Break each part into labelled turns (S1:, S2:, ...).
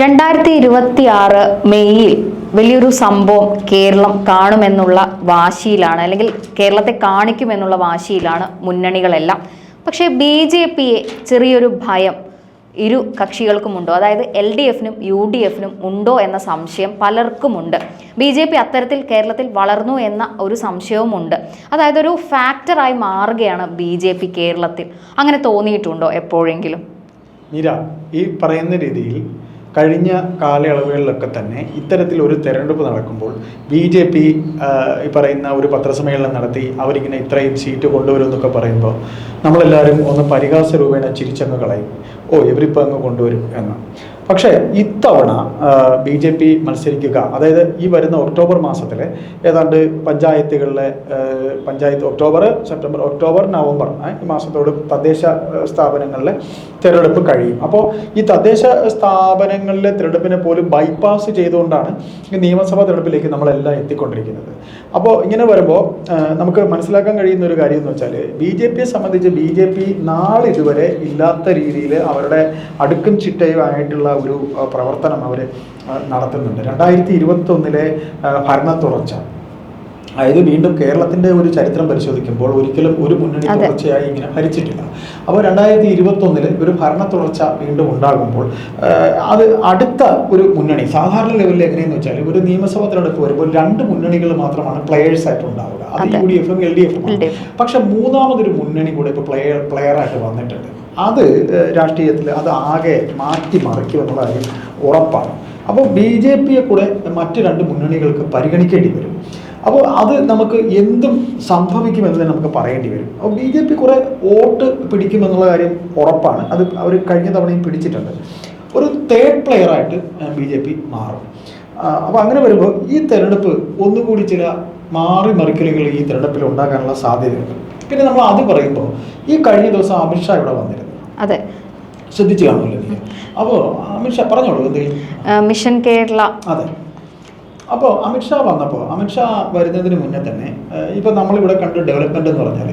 S1: രണ്ടായിരത്തി ഇരുപത്തി ആറ് മെയ്യിൽ വലിയൊരു സംഭവം കേരളം കാണുമെന്നുള്ള വാശിയിലാണ് അല്ലെങ്കിൽ കേരളത്തെ കാണിക്കുമെന്നുള്ള വാശിയിലാണ് മുന്നണികളെല്ലാം. പക്ഷേ ബി ജെ പിയെ ചെറിയൊരു ഭയം ഇരു കക്ഷികൾക്കുമുണ്ടോ. അതായത് എൽ ഡി എഫിനും യു ഡി എഫിനും ഉണ്ടോ എന്ന സംശയം പലർക്കുമുണ്ട്. ബി ജെ പി അത്തരത്തിൽ കേരളത്തിൽ വളർന്നു എന്ന ഒരു സംശയവുമുണ്ട്. അതായത് ഒരു ഫാക്ടറായി മാറുകയാണ് ബി ജെ പി കേരളത്തിൽ. അങ്ങനെ തോന്നിയിട്ടുണ്ടോ എപ്പോഴെങ്കിലും?
S2: നിര ഈ പറയുന്ന രീതിയിൽ കഴിഞ്ഞ കാലയളവുകളിലൊക്കെ തന്നെ ഇത്തരത്തിൽ ഒരു തെരഞ്ഞെടുപ്പ് നടക്കുമ്പോൾ ബി ജെ പി ഈ പറയുന്ന ഒരു പത്രസമ്മേളനം നടത്തി അവരിങ്ങനെ ഇത്രയും സീറ്റ് കൊണ്ടുവരും എന്നൊക്കെ പറയുമ്പോൾ നമ്മളെല്ലാവരും ഒന്ന് പരിഹാസ രൂപേണ ചിരിച്ചങ്ങ് കളയും. ഓ ഇവരിപ്പോൾ അങ്ങ് കൊണ്ടുവരും എന്ന്. പക്ഷേ ഇത്തവണ ബി ജെ പി മത്സരിക്കുക അതായത് ഈ വരുന്ന ഒക്ടോബർ മാസത്തിൽ ഏതാണ്ട് പഞ്ചായത്തുകളിലെ panchayat October September October November ഈ മാസത്തോട് തദ്ദേശ സ്ഥാപനങ്ങളിലെ തിരഞ്ഞെടുപ്പ് കഴിയും. അപ്പോൾ ഈ തദ്ദേശ സ്ഥാപനങ്ങളിലെ തിരഞ്ഞെടുപ്പിനെ പോലും ബൈപ്പാസ് ചെയ്തുകൊണ്ടാണ് ഈ നിയമസഭാ തിരഞ്ഞെടുപ്പിലേക്ക് നമ്മളെല്ലാം എത്തിക്കൊണ്ടിരിക്കുന്നത്. അപ്പോൾ ഇങ്ങനെ വരുമ്പോൾ നമുക്ക് മനസ്സിലാക്കാൻ കഴിയുന്ന ഒരു കാര്യം എന്ന് വെച്ചാൽ ബി ജെ പിയെ സംബന്ധിച്ച് ബി ജെ പി നാളിതുവരെ ഇല്ലാത്ത രീതിയിൽ അവരുടെ അടുക്കും ചിട്ടയുമായിട്ടുള്ള ഒരു പ്രവർത്തനം അവർ നടത്തുന്നുണ്ട് രണ്ടായിരത്തി ഇരുപത്തി ഒന്നിലെ ഭരണ തുടർച്ച അതായത് വീണ്ടും കേരളത്തിന്റെ ഒരു ചരിത്രം പരിശോധിക്കുമ്പോൾ ഒരിക്കലും ഒരു മുന്നണി. തുടർച്ചയായി ഇങ്ങനെ ഭരിച്ചിട്ടില്ല അപ്പോൾ രണ്ടായിരത്തി ഇരുപത്തി ഒരു ഭരണ തുടർച്ച വീണ്ടും ഉണ്ടാകുമ്പോൾ അത് അടുത്ത ഒരു മുന്നണി സാധാരണ ലെവലിൽ എങ്ങനെയെന്ന് വെച്ചാൽ ഒരു നിയമസഭാ തെരഞ്ഞെടുപ്പ് വരുമ്പോൾ രണ്ട് മുന്നണികൾ മാത്രമാണ് പ്ലെയേഴ്സ് ആയിട്ട് ഉണ്ടാവുക അത്. യു ഡി എഫും എൽ ഡി എഫും. പക്ഷെ മൂന്നാമതൊരു മുന്നണി കൂടെ ഇപ്പോൾ പ്ലെയർ പ്ലെയറായിട്ട് വന്നിട്ടുണ്ട് അത് രാഷ്ട്രീയത്തിൽ അത് ആകെ മാറ്റി മറിക്കുമെന്നുള്ള കാര്യം ഉറപ്പാണ്. അപ്പോൾ ബി ജെ പിയെ കൂടെ മറ്റു രണ്ട് മുന്നണികൾക്ക് പരിഗണിക്കേണ്ടി വരും. അപ്പോൾ അത് നമുക്ക് എന്തും സംഭവിക്കുമെന്ന് തന്നെ നമുക്ക് പറയേണ്ടി വരും. അപ്പോൾ ബി ജെ പി കുറേ വോട്ട് പിടിക്കുമെന്നുള്ള കാര്യം ഉറപ്പാണ്. അത് അവർ കഴിഞ്ഞ തവണയും പിടിച്ചിട്ടുണ്ട്. ഒരു തേർഡ് പ്ലെയറായിട്ട് ബി ജെ പി മാറും. അപ്പോൾ അങ്ങനെ വരുമ്പോൾ ഈ തെരഞ്ഞെടുപ്പ് ഒന്നുകൂടി ചില മാറി മറിക്കലുകൾ ഈ തെരഞ്ഞെടുപ്പിൽ ഉണ്ടാകാനുള്ള സാധ്യതയുണ്ട്. പിന്നെ നമ്മൾ അത് പറയുമ്പോൾ ഈ കഴിഞ്ഞ ദിവസം അമിത്ഷാ ഇവിടെ വന്നിരുന്നു.
S1: അതെ.
S2: ശ്രദ്ധിച്ചു കാണുമല്ലോ അപ്പോ അപ്പോൾ അമിത്ഷാ പറഞ്ഞോളൂ
S1: മിഷൻ കേരള.
S2: അതെ. അപ്പോൾ അമിത്ഷാ വന്നപ്പോൾ അമിത്ഷാ വരുന്നതിന് മുന്നേ തന്നെ ഇപ്പൊ നമ്മളിവിടെ കണ്ട ഡെവലപ്മെന്റ് എന്ന് പറഞ്ഞാൽ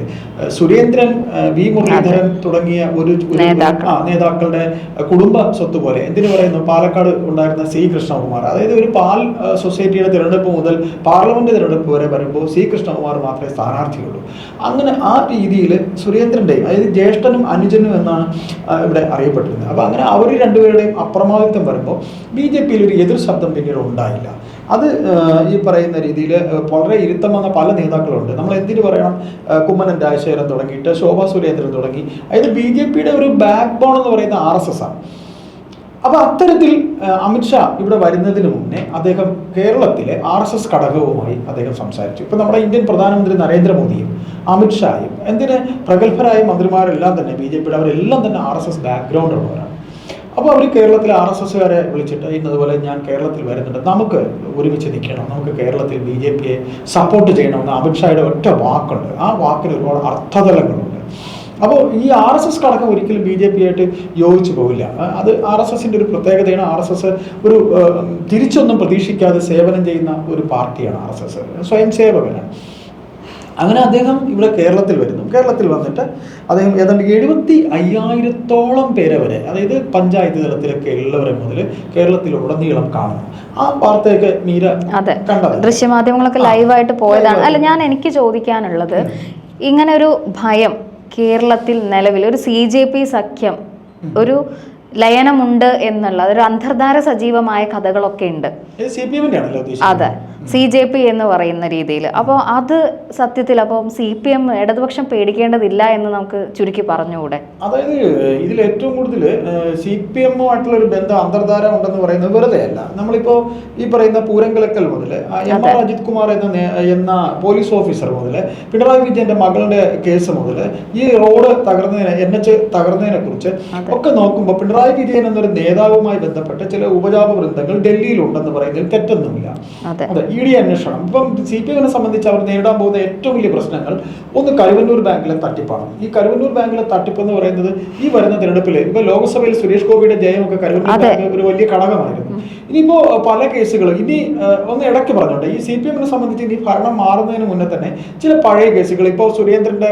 S2: സുരേന്ദ്രൻ വി മുരളീധരൻ തുടങ്ങിയ ഒരു ഒരു- ആ, നേതാക്കളുടെ കുടുംബ സ്വത്ത് പോലെ എന്തിനു പറയുന്നു? പാലക്കാട് ഉണ്ടായിരുന്ന സി കൃഷ്ണകുമാർ. അതായത് ഒരു പാൽ സൊസൈറ്റിയുടെ തിരഞ്ഞെടുപ്പ് മുതൽ പാർലമെന്റ് തിരഞ്ഞെടുപ്പ് വരെ വരുമ്പോൾ സി കൃഷ്ണകുമാർ മാത്രമേ സ്ഥാനാർത്ഥിയുള്ളൂ. അങ്ങനെ ആ രീതിയിൽ സുരേന്ദ്രന്റെയും അതായത് ജ്യേഷ്ഠനും അനുജനും എന്നാണ് ഇവിടെ അറിയപ്പെട്ടിരുന്നത്. അപ്പോൾ അങ്ങനെ അവർ രണ്ടുപേരുടെയും അപ്രമാദിത്വം വരുമ്പോൾ ബി ജെ പിയിൽ ഒരു എതിർ ശബ്ദം പിന്നീട് ഉണ്ടായില്ല. അത് ഈ പറയുന്ന രീതിയിൽ വളരെ ഇരുത്തം വന്ന പല നേതാക്കളുണ്ട്. നമ്മൾ എന്തിനു പറയണം? കുമ്മനം രാജശേഖരൻ തുടങ്ങിയിട്ട് ശോഭാ സുരേന്ദ്രൻ തുടങ്ങി. അതായത് ബി ജെ പിയുടെ ഒരു ബാക്ക് ബോൺ എന്ന് പറയുന്ന ആർ എസ് എസ് ആണ്. അപ്പൊ അത്തരത്തിൽ അമിത്ഷാ ഇവിടെ വരുന്നതിന് മുന്നേ അദ്ദേഹം കേരളത്തിലെ ആർ എസ് എസ് ഘടകവുമായി അദ്ദേഹം സംസാരിച്ചു. ഇപ്പൊ നമ്മുടെ ഇന്ത്യൻ പ്രധാനമന്ത്രി നരേന്ദ്രമോദിയും അമിത്ഷായും എന്തിന് പ്രഗത്ഭരായ മന്ത്രിമാരെല്ലാം തന്നെ ബി ജെ പിയുടെ അവരെല്ലാം തന്നെ ആർ എസ് എസ് ബാക്ക്ഗ്രൗണ്ട് ഉള്ളവരാണ്. അപ്പോൾ അവർ കേരളത്തിലെ ആർ എസ് എസ്സുകാരെ വിളിച്ചിട്ട് ഇന്നതുപോലെ ഞാൻ കേരളത്തിൽ വരുന്നുണ്ട്. നമുക്ക് ഒരുമിച്ച് നിൽക്കണം. നമുക്ക് കേരളത്തിൽ ബി ജെ പിയെ സപ്പോർട്ട് ചെയ്യണമെന്ന് അമിത്ഷായുടെ ഒറ്റ വാക്കുണ്ട്. ആ വാക്കിന് ഒരുപാട് അർത്ഥതലങ്ങളുണ്ട്. അപ്പോൾ ഈ ആർ എസ് എസ് കടക്കം ഒരിക്കലും ബി ജെ പി ആയിട്ട് യോജിച്ചു പോകില്ല അത് ആർ എസ് എസിന്റെ ഒരു പ്രത്യേകതയാണ്. ആർ എസ് എസ് ഒരു തിരിച്ചൊന്നും പ്രതീക്ഷിക്കാതെ സേവനം ചെയ്യുന്ന ഒരു പാർട്ടിയാണ് ആർ എസ് എസ്. സ്വയം സേവകനാണ് അങ്ങനെ അദ്ദേഹം ഇവിടെ കേരളത്തിൽ വരുന്നു. കേരളത്തിൽ വന്നിട്ട് അദ്ദേഹം ഏതാണ്ട് എഴുപത്തി അയ്യായിരത്തോളം പേരെ വരെ അതായത് പഞ്ചായത്ത് തലത്തിലൊക്കെ ഉള്ളവരെ മുതൽ കേരളത്തിൽ ഉടനീളം കാണുന്നു. ആ വാർത്തയൊക്കെ മീര
S1: അതെ.
S2: കണ്ടത്?
S1: ദൃശ്യമാധ്യമങ്ങളൊക്കെ ലൈവായിട്ട് പോയതാണ്. അല്ല ഞാൻ എനിക്ക് ചോദിക്കാനുള്ളത് ഇങ്ങനെ ഒരു ഭയം കേരളത്തിൽ നിലവിൽ ഒരു സി ജെ പി സഖ്യം ഒരു ലയനമുണ്ട് എന്നുള്ള ഒരു അന്തർധാര സജീവമായ കഥകളൊക്കെ ഉണ്ട്. അതെ. സി ജെ പി എന്ന് പറയുന്ന രീതിയിൽ. അപ്പോൾ അത് സത്യത്തിൽ അപ്പം സി പി എം ഇടതുപക്ഷം പേടിക്കേണ്ടതില്ല എന്ന് നമുക്ക് ചുരുക്കി പറഞ്ഞുകൂടെ?
S2: അതായത് ഇതിൽ ഏറ്റവും കൂടുതൽ സി പി എമ്മുമായിട്ടുള്ള ഒരു ബന്ധം അന്തർധാര ഉണ്ടെന്ന് പറയുന്നത് വെറുതെ അല്ല. നമ്മളിപ്പോ ഈ പറയുന്ന പൂരങ്കലക്കൽ മുതൽ എം ആർ. അജിത് കുമാർ എന്ന എന്ന പോലീസ് ഓഫീസർ മുതൽ പിണറായി വിജയന്റെ മകളുടെ കേസ് മുതൽ ഈ റോഡ് തകർന്നതിനെ എൻ എച്ച് തകർന്നതിനെ കുറിച്ച് ഒക്കെ നോക്കുമ്പോൾ പിണറായി വിജയൻ എന്നൊരു നേതാവുമായി ബന്ധപ്പെട്ട് ചില ഉപജാപ വൃന്ദങ്ങൾ ഡൽഹിയിലുണ്ടെന്ന് പറയുന്നതിൽ തെറ്റൊന്നുമില്ല.
S1: അതെ.
S2: ഇ ഡി അന്വേഷണം. ഇപ്പം സി പി എമ്മിനെ സംബന്ധിച്ച് അവർ നേരിടാൻ പോകുന്ന ഏറ്റവും വലിയ പ്രശ്നങ്ങൾ ഒന്ന് കരുവന്നൂർ ബാങ്കിലെ തട്ടിപ്പാണ്. ഈ കരുവന്നൂർ ബാങ്കിലെ തട്ടിപ്പ് എന്ന് പറയുന്നത് ഈ വരുന്ന തിരഞ്ഞെടുപ്പിൽ ഇപ്പൊ ലോക്സഭയിൽ സുരേഷ് ഗോപിയുടെ ജയമൊക്കെ കരുവന്നൂർ. ബാങ്ക് ഒരു വലിയ ഘടകമായിരുന്നു. ഇനിയിപ്പോ പല കേസുകളും ഇനി ഒന്ന് ഇടയ്ക്ക് പറഞ്ഞോട്ടെ. ഈ സി പി എമ്മിനെ സംബന്ധിച്ച് ഇനി ഭരണം മാറുന്നതിന് മുന്നേ തന്നെ ചില പഴയ കേസുകൾ ഇപ്പോൾ സുരേന്ദ്രന്റെ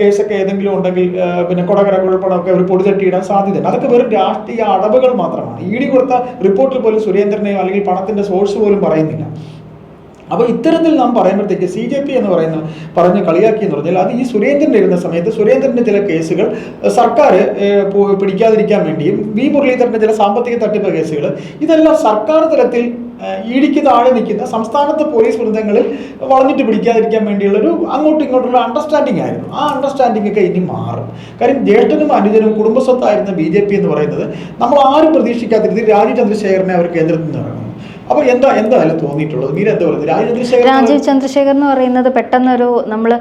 S2: കേസൊക്കെ ഏതെങ്കിലും ഉണ്ടെങ്കിൽ പിന്നെ കൊടകര കുഴപ്പണമൊക്കെ ഒരു പൊടിതട്ടിയിടാൻ സാധ്യതയുണ്ട്. അതൊക്കെ വെറും രാഷ്ട്രീയ അടവുകൾ മാത്രമാണ്. ഇ ഡി കൊടുത്ത റിപ്പോർട്ടിൽ പോലും സുരേന്ദ്രനെയോ അല്ലെങ്കിൽ പണത്തിന്റെ സോഴ്സ് പോലും പറയുന്നില്ല. അപ്പോൾ ഇത്തരത്തിൽ നാം പറയുമ്പോഴത്തേക്ക് സി ജെ പി എന്ന് പറയുന്ന പറഞ്ഞ് കളിയാക്കി എന്ന് പറഞ്ഞാൽ അത് ഈ സുരേന്ദ്രൻ ഇരുന്ന സമയത്ത് സുരേന്ദ്രന്റെ ചില കേസുകൾ സർക്കാർ പിടിക്കാതിരിക്കാൻ വേണ്ടിയും വി മുരളീധരന്റെ ചില സാമ്പത്തിക തട്ടിപ്പ് കേസുകൾ ഇതെല്ലാം സർക്കാർ തലത്തിൽ ഇടിക്ക് താഴെ നിൽക്കുന്ന സംസ്ഥാനത്തെ പോലീസ് വൃന്ദങ്ങളിൽ വളഞ്ഞിട്ട് പിടിക്കാതിരിക്കാൻ വേണ്ടിയുള്ള ഒരു അങ്ങോട്ടും ഇങ്ങോട്ടുള്ള അണ്ടർസ്റ്റാൻഡിംഗ് ആയിരുന്നു. ആ അണ്ടർസ്റ്റാൻഡിംഗ് ഒക്കെ ഇനി മാറും. കാര്യം ജ്യേഷ്ഠനും അനുജനും കുടുംബസ്വത്തായിരുന്ന ബി ജെ പി എന്ന് പറയുന്നത് നമ്മൾ ആരും പ്രതീക്ഷിക്കാത്ത രീതിയിൽ രാജീവ് ചന്ദ്രശേഖരനെ അവർ കേന്ദ്രത്തിൽ നിന്ന് ഇറങ്ങുന്നു അപ്പോൾ എന്താ എന്തായാലും തോന്നിയിട്ടുള്ളത്? മീര എന്താ പറയുന്നത്? രാജീവ്
S1: രാജീവ് ചന്ദ്രശേഖർ എന്ന് പറയുന്നത് പെട്ടെന്നൊരു നമ്മൾ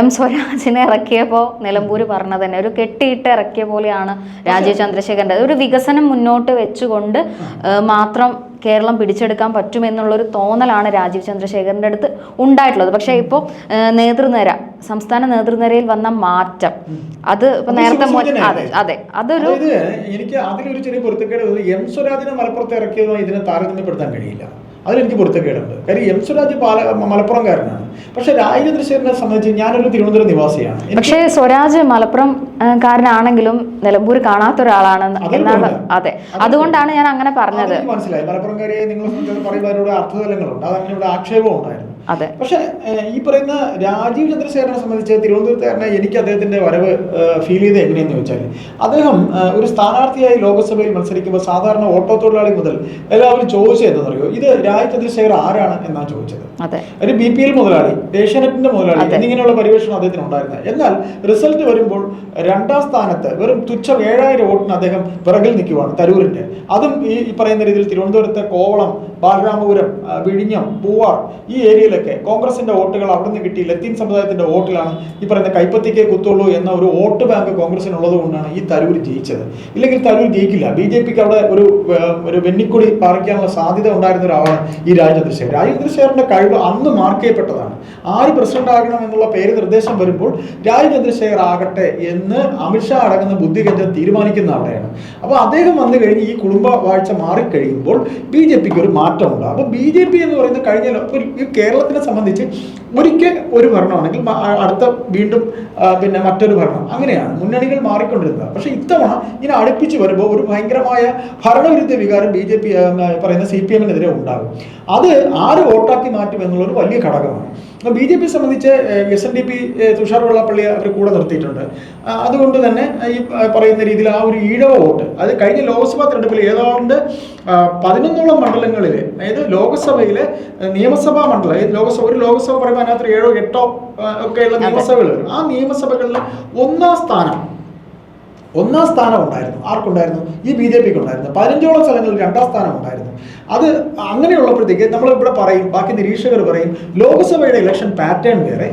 S1: എം സ്വരാജിനെ ഇറക്കിയപ്പോൾ നിലമ്പൂർ പറഞ്ഞ തന്നെ ഒരു കെട്ടിയിട്ട് ഇറക്കിയ പോലെയാണ് രാജീവ് ചന്ദ്രശേഖരന്റെ. ഒരു വികസനം മുന്നോട്ട് വെച്ചുകൊണ്ട് മാത്രം കേരളം പിടിച്ചെടുക്കാൻ പറ്റുമെന്നുള്ളൊരു തോന്നലാണ് രാജീവ് ചന്ദ്രശേഖരന്റെ അടുത്ത് ഉണ്ടായിട്ടുള്ളത്. പക്ഷേ ഇപ്പോൾ നേതൃനിര സംസ്ഥാന നേതൃനിരയിൽ വന്ന മാറ്റം. അത് ഇപ്പൊ നേരത്തെ അതെ അതെ. അതൊരു
S2: എനിക്ക് അതിലൊരു ചെറിയ പൊരുത്തക്കേട് എം സ്വരാജിനെ മലപ്പുറത്ത് ഇറക്കിയതുമായി ഇതിനെ താരതമ്യപ്പെടുത്താൻ കഴിയില്ല. അതിലെനിക്ക് പൊരുത്തക്കേടുണ്ട് കാര്യം എം സ്വരാജ് പാല മലപ്പുറംകാരനാണ്. പക്ഷെ രാജചന്ദ്രശേഖരനെ സംബന്ധിച്ച് ഞാനൊരു തിരുവനന്തപുരം നിവാസിയാണ്.
S1: പക്ഷേ സ്വരാജ് മലപ്പുറം കാരനാണെങ്കിലും നിലമ്പൂർ കാണാത്ത ഒരാളാണ്. എന്നാണ് അതെ. അതുകൊണ്ടാണ് ഞാൻ അങ്ങനെ പറഞ്ഞത്.
S2: മനസ്സിലായി. മലപ്പുറംകാരെ നിങ്ങൾ പറയുമ്പോൾ അതിനോട് അർത്ഥതലങ്ങളുണ്ട്. അത് അതിനോട് ആക്ഷേപം ഉണ്ടായിരുന്നു.
S1: അതെ.
S2: പക്ഷെ ഈ പറയുന്ന രാജീവ് ചന്ദ്രശേഖരനെ സംബന്ധിച്ച് തിരുവനന്തപുരത്തുകാരനെ എനിക്ക് അദ്ദേഹത്തിന്റെ വരവ് ഫീൽ ചെയ്ത് എങ്ങനെയെന്ന് വെച്ചാൽ അദ്ദേഹം ഒരു സ്ഥാനാർത്ഥിയായി ലോക്സഭയിൽ മത്സരിക്കുമ്പോൾ സാധാരണ ഓട്ടോ തൊഴിലാളി മുതൽ എല്ലാവരും ചോദിച്ചത് എന്താണെന്നറിയോ? ഇത് രാജീവ് ചന്ദ്രശേഖർ ആരാണ് എന്നാണ് ചോദിച്ചത്. ഒരു ബി പി എൽ മുതലാളി ഏഷ്യാനെറ്റിന്റെ മുതലാളി. എന്നിങ്ങനെയുള്ള പരിവേഷണം അദ്ദേഹത്തിന് ഉണ്ടായിരുന്നത്. എന്നാൽ റിസൾട്ട് വരുമ്പോൾ രണ്ടാം സ്ഥാനത്ത് വെറും തുച്ഛം ഏഴായിരം വോട്ടിന് അദ്ദേഹം പിറകിൽ നിൽക്കുവാണ് തരൂരിന്റെ. അതും ഈ ഈ പറയുന്ന രീതിയിൽ തിരുവനന്തപുരത്തെ കോവളം ബാലരാമപുരം വിഴിഞ്ഞം പൂവാർ ഈ ഏരിയയിലൊക്കെ കോൺഗ്രസിന്റെ വോട്ടുകൾ അവിടെ നിന്ന് കിട്ടി. ലത്തീൻ സമുദായത്തിന്റെ വോട്ടിലാണ് ഈ പറയുന്ന കൈപ്പത്തിക്കേ കുത്തുള്ളൂ എന്ന ഒരു വോട്ട് ബാങ്ക് കോൺഗ്രസിനുള്ളത് കൊണ്ടാണ് ഈ തരൂർ ജയിച്ചത്. ഇല്ലെങ്കിൽ തരൂർ ജയിക്കില്ല. ബി ജെ പിക്ക് അവിടെ ഒരു ഒരു വെന്നിക്കൊടി പാറിക്കാനുള്ള സാധ്യത ഉണ്ടായിരുന്ന ഒരാളാണ് ഈ രാജദൃശ്യ രാജചന്ദ്രശേഖരന്റെ കഴിവ് അന്ന് മാർക്ക് ചെയ്യപ്പെട്ടതാണ്. ആര് പ്രസിഡന്റ് ആകണം എന്നുള്ള പേര് നിർദ്ദേശം വരുമ്പോൾ രാജചന്ദ്രശേഖർ ആകട്ടെ എന്ന് അമിത്ഷാ അടങ്ങുന്ന ബുദ്ധികേന്ദ്രം തീരുമാനിക്കുന്ന അവിടെയാണ് അപ്പോൾ അദ്ദേഹം വന്നു കഴിഞ്ഞ് ഈ കുടുംബ വാഴ്ച മാറിക്കഴിയുമ്പോൾ ബി ജെ പിക്ക് ഒരു മാറ്റമുണ്ട്. അപ്പോൾ ബി ജെ പി എന്ന് പറയുന്ന കഴിഞ്ഞ കേരളത്തിനെ സംബന്ധിച്ച് ഒരിക്കൽ ഒരു ഭരണമാണെങ്കിൽ അടുത്ത വീണ്ടും പിന്നെ മറ്റൊരു ഭരണം. അങ്ങനെയാണ് മുന്നണികൾ മാറിക്കൊണ്ടിരുന്നത്. പക്ഷേ ഇത്തവണ ഇങ്ങനെ അടുപ്പിച്ച് വരുമ്പോൾ ഒരു ഭയങ്കരമായ ഭരണവിരുദ്ധ വികാരം ബി ജെ പി പറയുന്ന സി പി എമ്മിനെതിരെ ഉണ്ടാകും. അത് ആര് വോട്ടാക്കി മാറ്റും എന്നുള്ളൊരു വലിയ ഘടകമാണ്. ബി ജെ പി സംബന്ധിച്ച് S N D P Thushar Vellappally അവർ കൂടെ നിർത്തിയിട്ടുണ്ട്. അതുകൊണ്ട് തന്നെ ഈ പറയുന്ന രീതിയിൽ ആ ഒരു ഈഴവ വോട്ട് അത് കഴിഞ്ഞ ലോക്സഭാ തെരഞ്ഞെടുപ്പിൽ ഏതാണ്ട് പതിനൊന്നോളം മണ്ഡലങ്ങളിൽ അതായത് ലോക്സഭയിലെ നിയമസഭാ മണ്ഡലം അതായത് ലോകസഭ ഒരു ലോക്സഭ പറയുമ്പോൾ അതിനകത്ത് ഏഴോ എട്ടോ ഒക്കെയുള്ള നിയമസഭകൾ ആ നിയമസഭകളിൽ ഒന്നാം സ്ഥാനം ഒന്നാം സ്ഥാനം ഉണ്ടായിരുന്നു. ആർക്കുണ്ടായിരുന്നു? ഈ ബി ജെ പിക്ക് ഉണ്ടായിരുന്നു. പതിനഞ്ചോളം സ്ഥലങ്ങളിൽ രണ്ടാം സ്ഥാനം ഉണ്ടായിരുന്നു. അത് അങ്ങനെയുള്ളപ്പോഴത്തേക്ക് നമ്മൾ ഇവിടെ പറയും ബാക്കി നിരീക്ഷകർ പറയും ലോക്സഭയുടെ ഇലക്ഷൻ പാറ്റേൺ വേറെ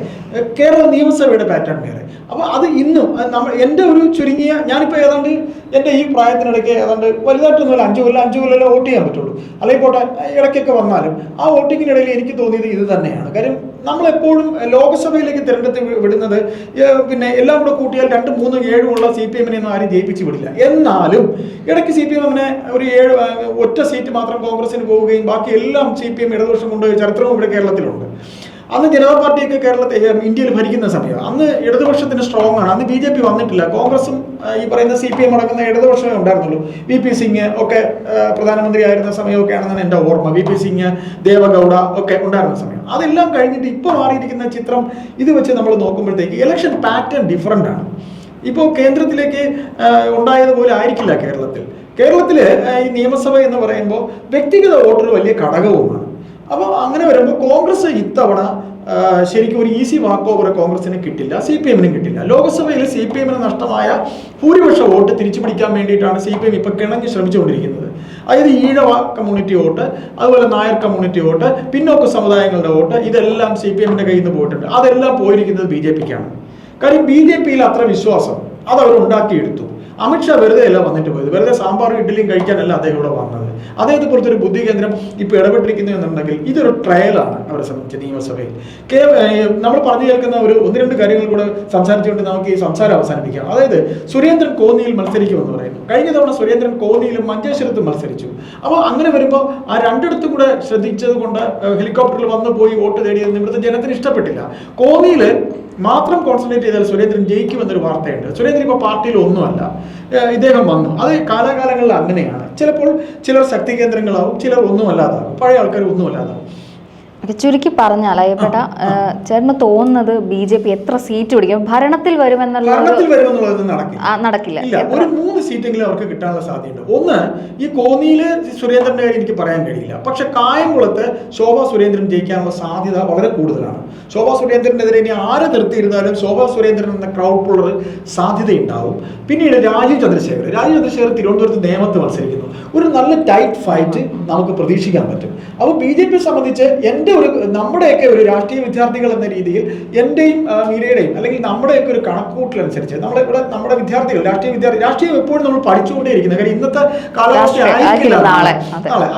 S2: കേരള നിയമസഭയുടെ പാറ്റേൺ വേറെ. അപ്പോൾ അത് ഇന്നും നമ്മൾ എന്റെ ഒരു ചുരുങ്ങിയ ഞാനിപ്പോൾ ഏതാണ്ട് എന്റെ ഈ പ്രായത്തിനിടയ്ക്ക് ഏതാണ്ട് വലുതായിട്ടൊന്നുമില്ല അഞ്ച് കൊല്ലം അഞ്ച് കൊല്ലമല്ലേ വോട്ട് ചെയ്യാൻ പറ്റുള്ളൂ. അല്ലെങ്കിൽ പോട്ടെ ഇടയ്ക്കൊക്കെ വന്നാലും ആ വോട്ടിങ്ങിനിടയിൽ എനിക്ക് തോന്നിയത് ഇത് തന്നെയാണ്. കാര്യം നമ്മളെപ്പോഴും ലോക്സഭയിലേക്ക് തിരഞ്ഞെടുത്ത് വിടുന്നത് പിന്നെ എല്ലാം കൂടെ കൂട്ടിയാൽ രണ്ട് മൂന്ന് ഏഴും ഉള്ള സി പി എമ്മിനെ ഒന്നും ആരും ജയിപ്പിച്ച് വിടില്ല. എന്നാലും ഇടയ്ക്ക് സി പി എം അങ്ങനെ ഒരു ഏഴ് ഒറ്റ സീറ്റ് മാത്രം കോൺഗ്രസിന് പോവുകയും ബാക്കി എല്ലാം സി പി എം ഇടതുപക്ഷം കൊണ്ടുപോയ ചരിത്രവും ഇവിടെ കേരളത്തിലുണ്ട്. അന്ന് ജനതാ പാർട്ടിയൊക്കെ കേരളത്തിൽ ഇന്ത്യയിൽ ഭരിക്കുന്ന സമയം അന്ന് ഇടതുപക്ഷത്തിന് സ്ട്രോങ് ആണ്. അന്ന് ബി ജെ പി വന്നിട്ടില്ല. കോൺഗ്രസും ഈ പറയുന്ന സി പി എം അടങ്ങുന്ന ഇടതുപക്ഷമേ ഉണ്ടായിരുന്നുള്ളൂ. വി പി സിംഗ് ഒക്കെ പ്രധാനമന്ത്രി ആയിരുന്ന സമയമൊക്കെ ആണെന്നാണ് എന്റെ ഓർമ്മ. വി പി സിംഗ് ദേവഗൗഡ ഒക്കെ ഉണ്ടായിരുന്ന സമയം. അതെല്ലാം കഴിഞ്ഞിട്ട് ഇപ്പോൾ മാറിയിരിക്കുന്ന ചിത്രം ഇത് വെച്ച് നമ്മൾ നോക്കുമ്പോഴത്തേക്ക് ഇലക്ഷൻ പാറ്റേൺ ഡിഫറന്റ് ആണ്. ഇപ്പോൾ കേന്ദ്രത്തിലേക്ക് ഉണ്ടായതുപോലെ ആയിരിക്കില്ല കേരളത്തിൽ. കേരളത്തിൽ ഈ നിയമസഭ എന്ന് പറയുമ്പോൾ വ്യക്തിഗത വോട്ടർ വലിയ ഘടകവുമാണ്. അപ്പോൾ അങ്ങനെ വരുമ്പോൾ കോൺഗ്രസ് ഇത്തവണ ശരിക്കും ഒരു ഈസി വാക്ക് ഓവർ കോൺഗ്രസിന് കിട്ടില്ല സി പി എമ്മിനും കിട്ടില്ല. ലോക്സഭയിൽ സി പി എമ്മിന് നഷ്ടമായ ഭൂരിപക്ഷ വോട്ട് തിരിച്ചു പിടിക്കാൻ വേണ്ടിയിട്ടാണ് സി പി എം ഇപ്പം കിണഞ്ഞ് ശ്രമിച്ചുകൊണ്ടിരിക്കുന്നത്. അതായത് ഈഴവ കമ്മ്യൂണിറ്റി വോട്ട് അതുപോലെ നായർ കമ്മ്യൂണിറ്റി വോട്ട് പിന്നോക്ക സമുദായങ്ങളുടെ വോട്ട് ഇതെല്ലാം സി പി എമ്മിന്റെ കയ്യിൽ നിന്ന് പോയിട്ടുണ്ട്. അതെല്ലാം പോയിരിക്കുന്നത് ബി ജെ പിക്കാണ്. കാര്യം ബി ജെ പിയിൽ അത്ര വിശ്വാസം അത് അവർ ഉണ്ടാക്കിയെടുത്തു. അമിത്ഷാ വെറുതെ അല്ല വന്നിട്ട് പോയത്. വെറുതെ സാമ്പാറും ഇഡ്ഡലിയും കഴിക്കാനല്ല അദ്ദേഹം ഇവിടെ വന്നത്. അദ്ദേഹത്തെ പുറത്തൊരു ബുദ്ധി കേന്ദ്രം ഇപ്പോൾ ഇടപെട്ടിരിക്കുന്നു എന്നുണ്ടെങ്കിൽ ഇതൊരു ട്രയലാണ് അവരെ സംബന്ധിച്ച് നിയമസഭയിൽ. കേ നമ്മൾ പറഞ്ഞു കേൾക്കുന്ന ഒരു ഒന്ന് രണ്ട് കാര്യങ്ങൾ കൂടെ സംസാരിച്ചുകൊണ്ട് നമുക്ക് ഈ സംസാരം അവസാനിപ്പിക്കാം. അതായത് സുരേന്ദ്രൻ കോന്നിയിൽ മത്സരിക്കുമെന്ന് പറയുന്നു. കഴിഞ്ഞ തവണ സുരേന്ദ്രൻ കോന്നിയിലും മഞ്ചേശ്വരത്തും മത്സരിച്ചു. അപ്പോൾ അങ്ങനെ വരുമ്പോൾ ആ രണ്ടിടത്തും കൂടെ ശ്രദ്ധിച്ചത് കൊണ്ട് ഹെലികോപ്റ്ററിൽ വന്നു പോയി വോട്ട് തേടിയത് ഇവിടുത്തെ ജനത്തിന് ഇഷ്ടപ്പെട്ടില്ല. കോന്നിയിൽ മാത്രം കോൺസെൻട്രേറ്റ് ചെയ്താൽ സുരേന്ദ്രൻ ജയിക്കുമെന്നൊരു വാർത്തയുണ്ട്. സുരേന്ദ്രൻ ഇപ്പോൾ പാർട്ടിയിൽ ഒന്നുമല്ല. ഇദ്ദേഹം വന്നു. അത് കാലാകാലങ്ങളിൽ അങ്ങനെയാണ്. ചിലപ്പോൾ ചിലർ ശക്തി കേന്ദ്രങ്ങളാവും ചിലർ ഒന്നുമല്ലാതാവും. പഴയ ആൾക്കാർ ഒന്നുമല്ലാതാവും.
S1: ചുരുക്കി പറഞ്ഞാൽ അയ്യപ്പേട്ട ചേട്ടന് തോന്നുന്നത് ബി ജെ പി എത്ര സീറ്റ് പിടിക്കും? ഭരണത്തിൽ വരുമെന്നുള്ള
S2: നടക്കില്ല. ഒരു മൂന്ന് സീറ്റെങ്കിലും അവർക്ക് കിട്ടാനുള്ള സാധ്യതയുണ്ട്. ഒന്ന് ഈ കോന്നിയിൽ സുരേന്ദ്രന്റെ കാര്യം എനിക്ക് പറയാൻ കഴിയില്ല. പക്ഷെ കായംകുളത്ത് ശോഭ സുരേന്ദ്രൻ ജയിക്കാനുള്ള സാധ്യത വളരെ കൂടുതലാണ്. ശോഭ സുരേന്ദ്രനെതിരെ ഇനി ആര് നിർത്തിയിരുന്നാലും ശോഭ സുരേന്ദ്രൻ എന്ന ക്രൗഡ് പുള്ളർ സാധ്യതയുണ്ടാവും. പിന്നീട് രാജീവ് ചന്ദ്രശേഖർ രാജീവ് ചന്ദ്രശേഖർ തിരുവനന്തപുരത്ത് നേമത്ത് മത്സരിക്കുന്നു. ഒരു നല്ല ടൈറ്റ് ഫൈറ്റ് നമുക്ക് പ്രതീക്ഷിക്കാൻ പറ്റും. അപ്പോൾ ബി ജെ പി സംബന്ധിച്ച് എന്റെ ഒരു നമ്മുടെയൊക്കെ ഒരു രാഷ്ട്രീയ വിദ്യാർത്ഥികൾ എന്ന രീതിയിൽ എന്റെയും മീരയുടെയും അല്ലെങ്കിൽ നമ്മുടെയൊക്കെ ഒരു കണക്കൂട്ടലനുസരിച്ച് നമ്മുടെ ഇവിടെ നമ്മുടെ വിദ്യാർത്ഥികൾ രാഷ്ട്രീയ വിദ്യാർത്ഥി രാഷ്ട്രീയം എപ്പോഴും നമ്മൾ പഠിച്ചുകൊണ്ടേയിരിക്കുന്നത് കാര്യം ഇന്നത്തെ കാലാവസ്ഥ ആയിരിക്കില്ല
S1: നാളെ.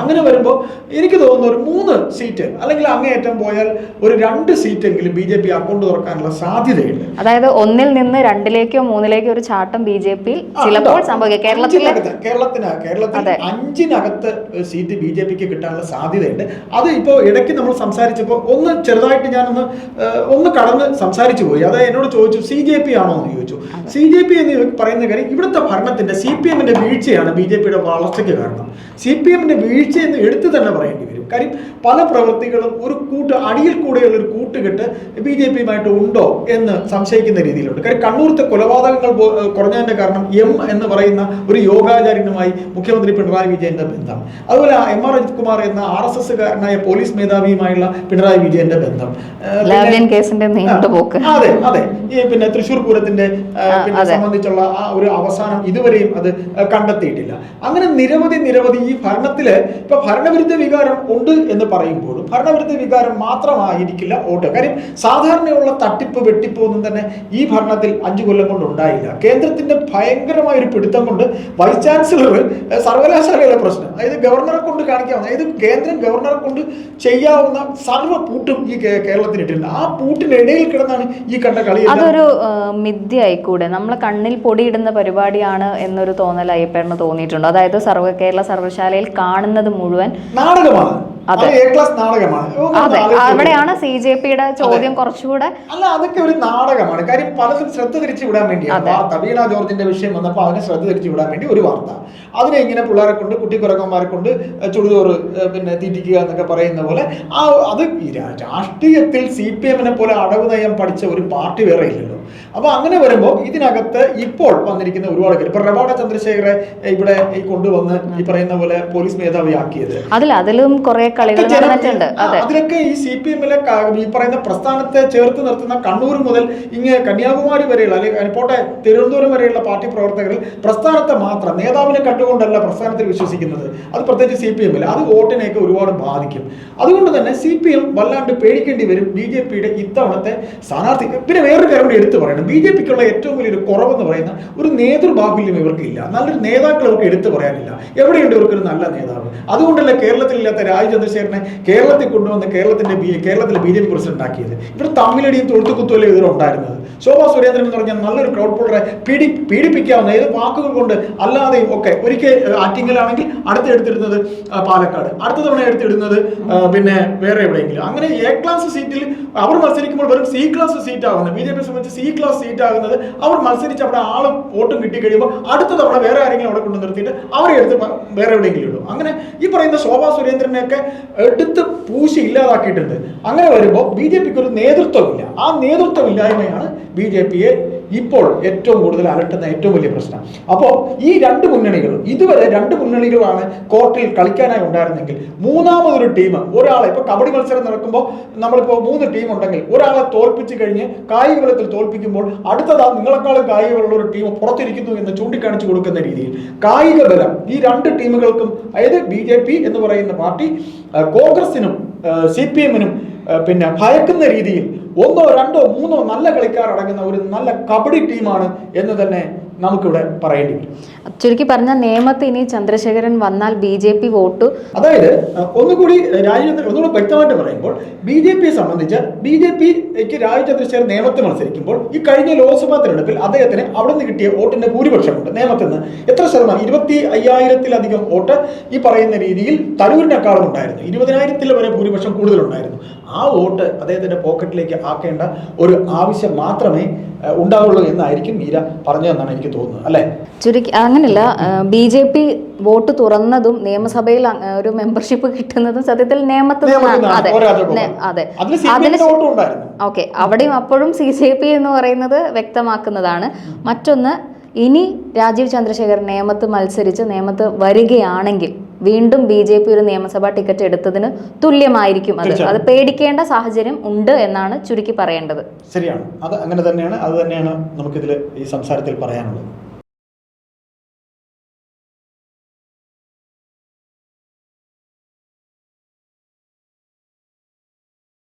S2: അങ്ങനെ വരുമ്പോൾ എനിക്ക് തോന്നുന്നു ഒരു മൂന്ന് സീറ്റ് അല്ലെങ്കിൽ അങ്ങേയറ്റം പോയാൽ ഒരു രണ്ട് സീറ്റെങ്കിലും ബി ജെ പി അക്കൗണ്ട് തുറക്കാനുള്ള സാധ്യതയുണ്ട്.
S1: അതായത് ഒന്നിൽ നിന്ന് രണ്ടിലേക്കോ മൂന്നിലേക്കോ ഒരു ചാട്ടം ബി ജെ
S2: പി
S1: ചിലപ്പോൾ. സംഭവിക്കാം. കേരളത്തിലെ
S2: കേരളത്തിന് കേരളത്തിൽ. അഞ്ചിനകത്ത് സീറ്റ് ബി ജെ പിക്ക് കിട്ടാനുള്ള സാധ്യതയുണ്ട്. അത് ഇപ്പോൾ ഇടയ്ക്ക് നമ്മൾ സംസാരിച്ചപ്പോൾ ഒന്ന് ചെറുതായിട്ട് ഞാനൊന്ന് ഒന്ന് കടന്ന് സംസാരിച്ചു പോയി. അത് എന്നോട് ചോദിച്ചു സി ജെ പി ആണോ? എന്ന് ചോദിച്ചു. സി ജെ പി എന്ന് പറയുന്ന കാര്യം ഇവിടുത്തെ ഭരണത്തിന്റെ സി പി എമ്മിന്റെ വീഴ്ചയാണ് ബി ജെ പിയുടെ വളർച്ചയ്ക്ക് കാരണം. സി പി എമ്മിന്റെ വീഴ്ച എന്ന് എടുത്തു തന്നെ പറയേണ്ടി വരും. കാര്യം പല പ്രവൃത്തികളും ഒരു കൂട്ട് അടിയിൽ കൂടെയുള്ള ഒരു കൂട്ടുകെട്ട് ബി ജെ പിയുമായിട്ട് ഉണ്ടോ എന്ന് സംശയിക്കുന്ന രീതിയിലുണ്ട്. കാര്യം കണ്ണൂർത്തെ കൊലപാതകങ്ങൾ കുറഞ്ഞതിന്റെ കാരണം എം എന്ന് പറയുന്ന ഒരു യോഗാചാര്യനുമായി മുഖ്യമന്ത്രി പിണറായി വിജയന്റെ ബന്ധം. അതുപോലെ എം ആർ അജിത് കുമാർ എന്ന ആർ എസ് എസ്സുകാരനായ പോലീസ് മേധാവിയുമായുള്ള പിണറായി വിജയന്റെ ബന്ധം.
S1: കേസിന്റെ
S2: അതെ അതെ. ഈ പിന്നെ തൃശൂർ പൂരത്തിന്റെ. സംബന്ധിച്ചുള്ള ആ ഒരു അവസാനം ഇതുവരെയും അത് കണ്ടെത്തിയിട്ടില്ല. അങ്ങനെ നിരവധി നിരവധി ഈ ഭരണത്തിൽ ഇപ്പൊ ഭരണവിരുദ്ധ വികാരം ഉണ്ട് എന്ന് പറയുമ്പോഴും ഭരണവിരുദ്ധ വികാരം മാത്രമായിരിക്കില്ല വോട്ട്. കാര്യം സാധാരണയുള്ള തട്ടിപ്പ് വെട്ടിപ്പ് ഒന്നും തന്നെ ഈ ഭരണത്തിൽ അഞ്ചു കൊല്ലം കൊണ്ട് ഉണ്ടായില്ല. കേന്ദ്രത്തിന്റെ ഭയങ്കരമായ ഒരു പിടുത്തം കൊണ്ട് വൈസ് ചാൻസലർ സർവകലാശാലയിലെ പ്രശ്നം. അതായത് ഗവർണറെ കൊണ്ട് കാണിക്കാവുന്ന അതായത് കേന്ദ്രം ഗവർണറെ കൊണ്ട് ചെയ്യാവുന്ന സർവ പൂട്ടും ഈ കേരളത്തിനിട്ടില്ല ആ പൂട്ടിനിടയിൽ കിടന്നാണ് ഈ കണ്ട കളി
S1: അതൊരു മിഥ്യയായിക്കൂടെ? നമ്മൾ കണ്ണിൽ പൊടിയിടുന്ന പരിപാടിയാണ് എന്നൊരു തോന്നൽ അയ്യപ്പേറിന് തോന്നിയിട്ടുണ്ട്. അതായത് സർവ കേരള സർവശാലയിൽ കാണുന്നത് മുഴുവൻ
S2: നാടകമാണ്.
S1: അതെ.
S2: അത്.
S1: അവിടെയാണ് സി ജെ പിയുടെ ചോദ്യം കുറച്ചുകൂടെ
S2: അല്ല അതൊക്കെ ഒരു നാടകമാണ്. കാര്യം പലതും ശ്രദ്ധ തിരിച്ചു വിടാൻ വേണ്ടിയാണ്. വാർത്ത. ജോർജിന്റെ വിഷയം വന്നപ്പോൾ അതിനെ ശ്രദ്ധ തിരിച്ചു വിടാൻ വേണ്ടി ഒരു വാർത്ത. അതിനെ ഇങ്ങനെ പിള്ളേരെ കൊണ്ട് കുട്ടിക്കുറക്കന്മാരെ കൊണ്ട് ചുടുചോറ് പിന്നെ തീറ്റിക്കുക എന്നൊക്കെ പറയുന്ന പോലെ ആ അത് രാഷ്ട്രീയത്തിൽ സി പി എമ്മിനെ പോലെ അടവ് നയം പഠിച്ച ഒരു പാർട്ടി വേറെ ഇല്ലല്ലോ. അപ്പൊ അങ്ങനെ വരുമ്പോൾ ഇതിനകത്ത് ഇപ്പോൾ വന്നിരിക്കുന്ന ഒരുപാട് പേര് ഇപ്പൊ റവാഡ ചന്ദ്രശേഖരെ ഇവിടെ കൊണ്ടുവന്ന് ഈ പറയുന്ന പോലെ പോലീസ് മേധാവിയാക്കിയത്.
S1: അതിൽ അതിലും കുറെ കളികൾ നടന്നിട്ടുണ്ട്.
S2: അതിലൊക്കെ ഈ സി പി എമ്മിലെ ഈ പറയുന്ന പ്രസ്ഥാനത്തെ ചേർത്ത് നിർത്തുന്ന കണ്ണൂർ മുതൽ ഇങ്ങ് കന്യാകുമാരി വരെയുള്ള അല്ലെങ്കിൽ പോട്ടെ തിരുവനന്തപുരം വരെയുള്ള പാർട്ടി പ്രവർത്തകരിൽ പ്രസ്ഥാനത്തെ മാത്രം നേതാവിനെ കണ്ടുകൊണ്ടല്ല പ്രസ്ഥാനത്തിൽ വിശ്വസിക്കുന്നത്. അത് പ്രത്യേകിച്ച് സി പി എമ്മിൽ അത് വോട്ടിനെയൊക്കെ ഒരുപാട് ബാധിക്കും. അതുകൊണ്ട് തന്നെ സി പി എം വല്ലാണ്ട് പേടിക്കേണ്ടി വരും ബി ജെ പിയുടെ ഇത്തവണത്തെ സ്ഥാനാർത്ഥി. പിന്നെ വേറൊരു കാര്യം കൂടി എടുത്തു പറയണം. ബി ജെ പിക്കുള്ള ഏറ്റവും വലിയൊരു കുറവെന്ന് പറയുന്ന ഒരു നേതൃബാഹുല്യം ഇവർക്കില്ല. നല്ലൊരു നേതാക്കൾ അവർക്ക് എടുത്തു പറയാനില്ല. എവിടെയുണ്ട് ഇവർക്കൊരു നല്ല നേതാവ്? അതുകൊണ്ടല്ല കേരളത്തിലില്ലാത്ത രാജ് ചന്ദ്രശേഖരനെ കേരളത്തിൽ കൊണ്ടുവന്ന് കേരളത്തിന്റെ ബി കേരളത്തിലെ ബി ജെ പി പ്രസിഡന്റ് ആക്കിയത് ഇവർ തമ്മിലടിയും തൊഴുത്തുകുത്തുമല്ലേ ഇതിൽ ഉണ്ടായിരുന്നത്? ശോഭാ സുരേന്ദ്രൻ എന്ന് പറഞ്ഞാൽ നല്ലൊരു ക്രൗഡ് പോളറെ പീഡി പീഡിപ്പിക്കാവുന്ന ഏത് വാക്കുകൾ കൊണ്ട് അല്ലാതെയും ഒക്കെ ഒരിക്കൽ ആറ്റിങ്ങലാണെങ്കിൽ അടുത്ത് എടുത്തിടുന്നത് പാലക്കാട്. അടുത്ത തവണ എടുത്തിടുന്നത് പിന്നെ വേറെ എവിടെയെങ്കിലും. അങ്ങനെ എ ക്ലാസ് സീറ്റിൽ അവർ മത്സരിക്കുമ്പോൾ വെറും സി ക്ലാസ് സീറ്റ് ആകുന്നത് ബി ജെ പി സംബന്ധിച്ച് സി ക്ലാസ് സീറ്റ് ആകുന്നത് അവർ മത്സരിച്ച് അവിടെ ആളും വോട്ടും കിട്ടി കഴിയുമ്പോൾ അടുത്ത തവണ വേറെ ആരെങ്കിലും അവിടെ കൊണ്ടു നിർത്തിയിട്ട് അവരെ എടുത്ത് വേറെ എവിടെയെങ്കിലും ഇടും. അങ്ങനെ ഈ പറയുന്ന ശോഭാ സുരേന്ദ്രനെയൊക്കെ എടുത്ത് പൂശി ഇല്ലാതാക്കിയിട്ടുണ്ട്. അങ്ങനെ വരുമ്പോൾ ബി ജെ പിക്ക് ഒരു നേതൃത്വമില്ല. ആ നേതൃത്വമില്ലായ്മയാണ് ബി ജെ പിയെ ഇപ്പോൾ ഏറ്റവും കൂടുതൽ അലട്ടുന്ന ഏറ്റവും വലിയ പ്രശ്നം. അപ്പോൾ ഈ രണ്ട് മുന്നണികളും ഇതുവരെ രണ്ട് മുന്നണികളാണ് കോർട്ടിൽ കളിക്കാനായി ഉണ്ടായിരുന്നെങ്കിൽ മൂന്നാമതൊരു ടീം ഒരാളെ ഇപ്പൊ കബഡി മത്സരം നടക്കുമ്പോൾ നമ്മളിപ്പോൾ മൂന്ന് ടീം ഉണ്ടെങ്കിൽ ഒരാളെ തോൽപ്പിച്ച് കഴിഞ്ഞ് കായിക ബലത്തിൽ തോൽപ്പിക്കുമ്പോൾ അടുത്തതാ നിങ്ങളെക്കാളും കായിക ബലമുള്ള ഒരു ടീം പുറത്തിരിക്കുന്നു എന്ന് ചൂണ്ടിക്കാണിച്ചു കൊടുക്കുന്ന രീതിയിൽ. കായിക ബലം ഈ രണ്ട് ടീമുകൾക്കും അതായത് ബി എന്ന് പറയുന്ന പാർട്ടി കോൺഗ്രസിനും സി പി എമ്മിനും പിന്നെ ഭയക്കുന്ന രീതിയിൽ ഒന്നോ രണ്ടോ മൂന്നോ നല്ല കളിക്കാർ അടങ്ങുന്ന ഒരു നല്ല കബഡി ടീമാണ് എന്ന് തന്നെ നമുക്കിവിടെ പറയേണ്ടി വരും.
S1: ചുരുക്കി പറഞ്ഞ നേമത്ത് ഇനി ചന്ദ്രശേഖരൻ വന്നാൽ ബി ജെ പി വോട്ട്.
S2: അതായത് ഒന്നുകൂടി രാജ്യത്തെ ഒന്നുകൂടി വ്യക്തമായിട്ട് പറയുമ്പോൾ ബി ജെ പിയെ സംബന്ധിച്ച് ബി ജെ പിക്ക് രാജ് ചന്ദ്രശേഖരൻ നിയമത്തിൽ മത്സരിക്കുമ്പോൾ ഈ കഴിഞ്ഞ ലോക്സഭാ തെരഞ്ഞെടുപ്പിൽ അദ്ദേഹത്തിന് അവിടെ നിന്ന് കിട്ടിയ വോട്ടിന്റെ ഭൂരിപക്ഷമുണ്ട്. നിയമത്തിൽ നിന്ന് എത്ര ശതമാനം? ഇരുപത്തി അയ്യായിരത്തിലധികം വോട്ട് ഈ പറയുന്ന രീതിയിൽ തരൂരിനേക്കാളും ഉണ്ടായിരുന്നു. ഇരുപതിനായിരത്തിൽ വരെ ഭൂരിപക്ഷം കൂടുതലുണ്ടായിരുന്നു. ആ വോട്ട് അദ്ദേഹത്തിന്റെ പോക്കറ്റിലേക്ക് ആക്കേണ്ട ഒരു ആവശ്യം മാത്രമേ ഉണ്ടാവുള്ളൂ എന്നായിരിക്കും മീര പറഞ്ഞതെന്നാണ് എനിക്ക് തോന്നുന്നത് അല്ലേ?
S1: ചുരുക്കി അങ്ങനല്ല ബി ജെ പി വോട്ട് തുറന്നതും നിയമസഭയിൽ ഒരു മെമ്പർഷിപ്പ് കിട്ടുന്നതും സത്യത്തിൽ നിയമത്തിൽ അതെ. അതെ.
S2: സി
S1: അതിന് ഓക്കെ. അവിടെയും അപ്പോഴും സി ജെ പി എന്ന് പറയുന്നത് വ്യക്തമാക്കുന്നതാണ്. മറ്റൊന്ന് ഇനി രാജീവ് ചന്ദ്രശേഖർ നിയമത്ത് മത്സരിച്ച് നിയമത്ത് വരികയാണെങ്കിൽ വീണ്ടും ബി ജെ പി ഒരു നിയമസഭാ ടിക്കറ്റ് എടുത്തതിന് തുല്യമായിരിക്കും അത്. അത് പേടിക്കേണ്ട സാഹചര്യം ഉണ്ട് എന്നാണ് ചുരുക്കി പറയേണ്ടത്.
S2: ശരിയാണ്. അത് അങ്ങനെ തന്നെയാണ്. അത് തന്നെയാണ് നമുക്കിതിൽ ഈ സംസാരത്തിൽ പറയാനുള്ളത്.